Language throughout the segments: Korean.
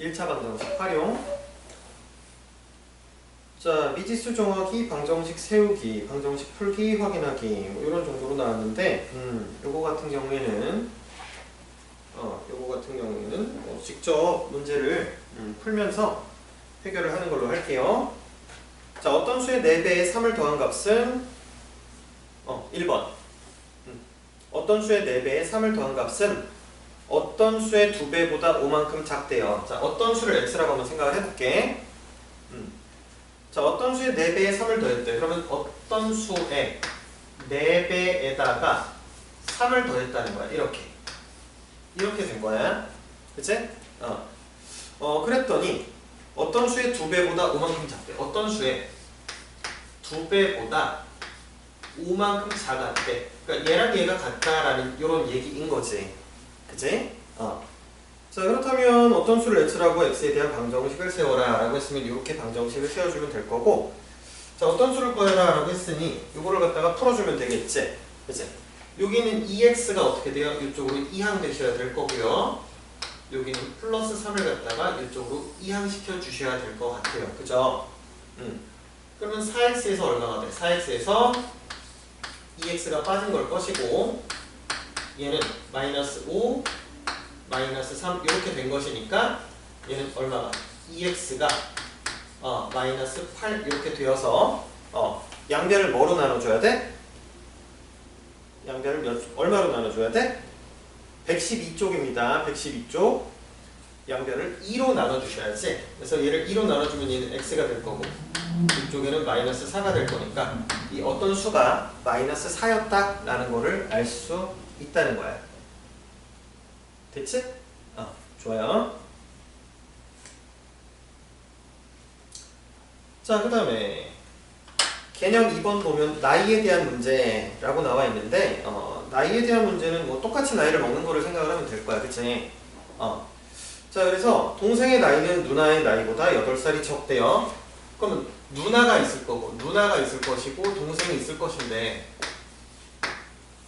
1차 방정식 활용. 자 미지수 정하기, 방정식 세우기, 방정식 풀기 확인하기 뭐 이런 정도로 나왔는데 음, 요거 같은 경우에는 어, 요거 같은 경우에는 뭐 직접 문제를 음, 풀면서 해결을 하는 걸로 할게요. 자 어떤 수의 4배에 3을 더한 값은? 어 1번. 음, 어떤 수의 4배에 3을 더한 값은 어떤 수의 2배보다 5만큼 작대요. 자, 어떤 수를 x라고 한번 생각을 해볼게. 음. 자, 어떤 수의 4배에 3을 더했대. 그러면 어떤 수의 4배에다가 3을 더했다는 거야. 이렇게. 이렇게 된 거야. 그치? 어. 어, 그랬더니 어떤 수의 2배보다 5만큼 작대. 어떤 수의 2배보다 5만큼 작았대. 그러니까 얘랑 얘가 같다라는 이런 얘기인 거지. 그치? 어. 자 그렇다면 어떤 수를 x라고 x에 대한 방정식을 세워라 라고 했으면 이렇게 방정식을 세워주면 될 거고 자 어떤 수를 구해라 라고 했으니 이거를 갖다가 풀어주면 되겠지 그치? 여기는 2x가 어떻게 돼요? 이쪽으로 이항되셔야 될 거고요 여기는 플러스 3을 갖다가 이쪽으로 이항시켜 주셔야 될 것 같아요 그죠? 음. 그러면 4x에서 얼마가 돼? 4x에서 2x가 빠진 걸 것이고 얘는 마이너스 5, 마이너스 3 이렇게 된 것이니까 얘는 얼마가? 2x가 어, 마이너스 8 이렇게 되어서 어, 양변을 뭐로 나눠줘야 돼? 양변을 몇, 얼마로 나눠줘야 돼? 112쪽입니다. 112쪽 양변을 2로 나눠주셔야지 그래서 얘를 2로 나눠주면 얘는 x가 될 거고 이쪽에는 마이너스 4가 될 거니까 이 어떤 수가 마이너스 4였다라는 거를 알 수 있다는 거야. 됐지? 어, 좋아요. 자, 그 다음에 개념 2번 보면 나이에 대한 문제라고 나와 있는데 어, 나이에 대한 문제는 뭐 똑같이 나이를 먹는 거를 생각을 하면 될 거야. 그치? 어. 자, 그래서 동생의 나이는 누나의 나이보다 8살이 적대요. 그러면 누나가 있을 거고 누나가 있을 것이고 동생이 있을 것인데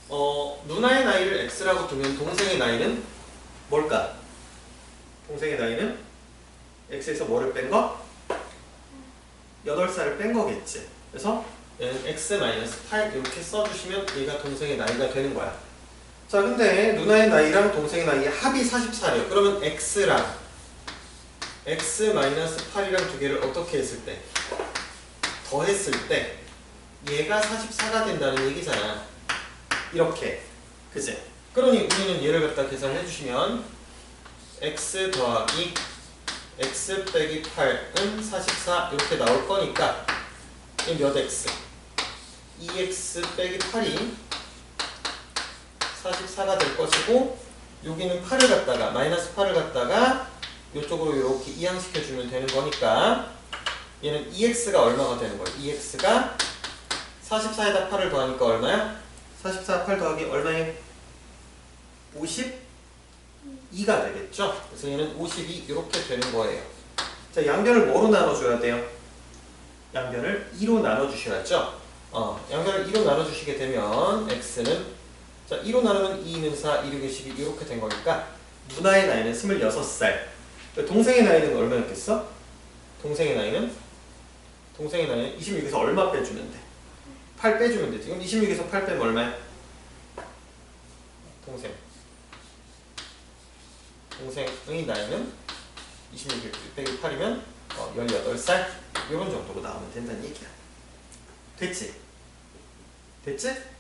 어, 누나의 나이를 x라고 두면 동생의 나이는 뭘까? 동생의 나이는 x에서 뭐를 뺀 거? 8살을 뺀 거겠지. 그래서 얘는 x-8 이렇게 써주시면 얘가 동생의 나이가 되는 거야. 자, 근데 누나의 나이랑 동생의 나이의 합이 44래요. 그러면 x랑 x-8이랑 두 개를 어떻게 했을 때? 더했을 때 얘가 44가 된다는 얘기잖아. 이렇게. 그지? 그러니 우리는 얘를 갖다 계산해 주시면 x 더하기 x 빼기 8은 44 이렇게 나올 거니까 이몇 x? 2x 빼기 8이 44가 될 것이고 여기는 8을 갖다가 마이너스 8을 갖다가 이쪽으로 이렇게 이항시켜 주면 되는 거니까 얘는 2x가 얼마가 되는 거예요? 2x가 44에다 8을 더하니까 얼마야? 44, 8 더하기 얼마에? 52가 되겠죠? 그래서 얘는 52 이렇게 되는 거예요. 자, 양변을 뭐로 나눠줘야 돼요? 양변을 2로 나눠주셔야죠? 어, 양변을 2로 나눠주시게 되면 x는 자, 2로 나누면 2는 4, 2, 6이 12 이렇게 된 거니까 누나의 나이는 26살 동생의 나이는 얼마였겠어? 동생의 나이는? 동생의 나이는 26에서 얼마 빼주면 돼? 8 빼주면 되지. 그럼 26에서 8 빼면 얼마야? 동생. 동생의 나이는 26 빼기 8이면 어, 18살? 이런 정도로 나오면 된다는 얘기야. 됐지? 됐지?